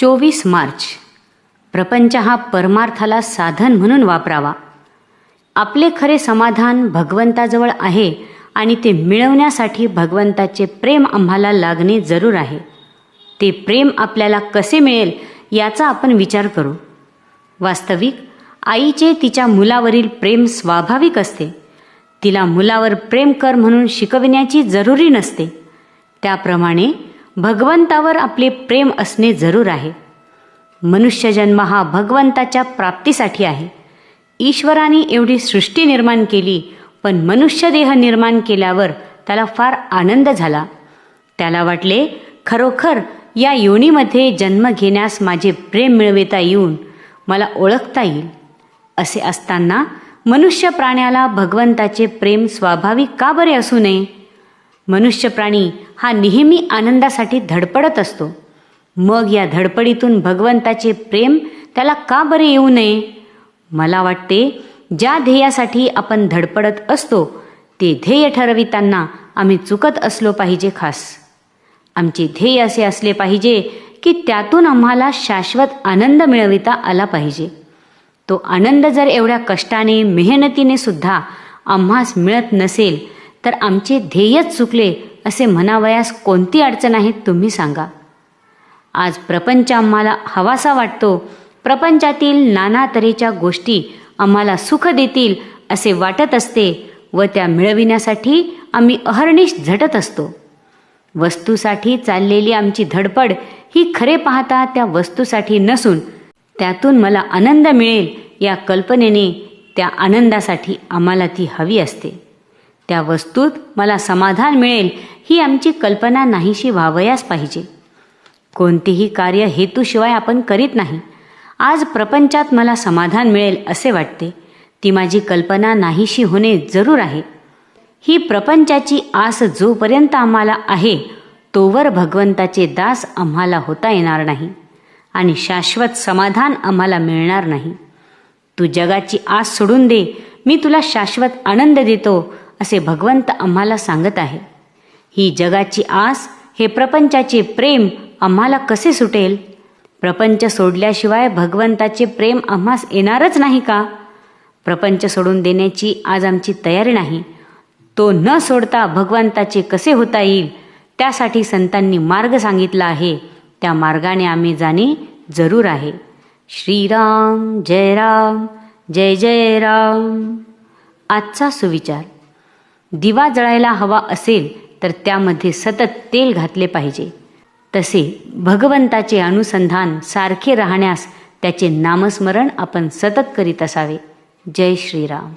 चोवीस मार्च. प्रपंच हा परमार्थाला साधन म्हणून वापरावा. आपले खरे समाधान भगवंताजवळ आहे आणि ते मिळवण्यासाठी भगवंताचे प्रेम आम्हाला लागणे जरूर आहे. ते प्रेम आपल्याला कसे मिळेल याचा आपण विचार करू. वास्तविक आईचे तिच्या मुलावरील प्रेम स्वाभाविक असते. तिला मुलावर प्रेम कर म्हणून शिकविण्याची जरुरी नसते. त्याप्रमाणे भगवंतावर आपले प्रेम असणे जरूर आहे. मनुष्यजन्म हा भगवंताच्या प्राप्तीसाठी आहे. ईश्वराने एवढी सृष्टी निर्माण केली पण मनुष्यदेह निर्माण केल्यावर त्याला फार आनंद झाला. त्याला वाटले खरोखर या योनीमध्ये जन्म घेण्यास माझे प्रेम मिळविता येऊन मला ओळखता येईल. असे असताना मनुष्य प्राण्याला भगवंताचे प्रेम स्वाभाविक का बरे असू नये? मनुष्य प्राणी हा नेहमी आनंदासाठी धडपडत असतो. मग या धडपडीतून भगवंताचे प्रेम त्याला का बरे येऊ नये? मला वाटते ज्या ध्येयासाठी आपण धडपडत असतो ते ध्येय ठरविताना आम्ही चुकत असलो पाहिजे खास. आमचे ध्येय असे असले पाहिजे की त्यातून आम्हाला शाश्वत आनंद मिळविता आला पाहिजे. तो आनंद जर एवढ्या कष्टाने मेहनतीने सुद्धा आम्हास मिळत नसेल तर आमचे ध्येयच चुकले असे म्हणावयास कोणती अडचण आहे तुम्ही सांगा. आज प्रपंच आम्हाला हवासा वाटतो. प्रपंचातील नाना तऱ्हेच्या गोष्टी आम्हाला सुख देतील असे वाटत असते व त्या मिळविण्यासाठी आम्ही अहर्निश झटत असतो. वस्तूसाठी चाललेली आमची धडपड ही खरे पाहता त्या वस्तूसाठी नसून त्यातून मला आनंद मिळेल या कल्पनेने त्या आनंदासाठी आम्हाला ती हवी असते. त्या वस्तूत मला समाधान मिळेल ही आमची कल्पना नाहीशी व्हावयास पाहिजे. कोणतेही कार्य हेतूशिवाय आपण करीत नाही. आज प्रपंचात मला समाधान मिळेल असे वाटते. ती माझी कल्पना नाहीशी होणे जरूर आहे. ही प्रपंचाची आस जोपर्यंत आम्हाला आहे तोवर भगवंताचे दास आम्हाला होता येणार नाही आणि शाश्वत समाधान आम्हाला मिळणार नाही. तू जगाची आस सोडून दे मी तुला शाश्वत आनंद देतो असे भगवंत आम्हाला सांगत आहे. ही जगाची आस हे प्रपंचाचे प्रेम आम्हाला कसे सुटेल? प्रपंच सोडल्याशिवाय भगवंताचे प्रेम आम्हास येणारच नाही का? प्रपंच सोडून देण्याची आज आमची तयारी नाही. तो न सोडता भगवंताचे कसे होता येईल त्यासाठी संतांनी मार्ग सांगितला आहे. त्या मार्गाने आम्ही जाणे जरूर आहे. श्रीराम जय राम जय जय राम. आजचा सुविचार. दिवा जळायला हवा असेल तर त्यामध्ये सतत तेल घातले पाहिजे. तसे भगवंताचे अनुसंधान सारखे राहण्यास त्याचे नामस्मरण आपण सतत करीत असावे. जय श्रीराम.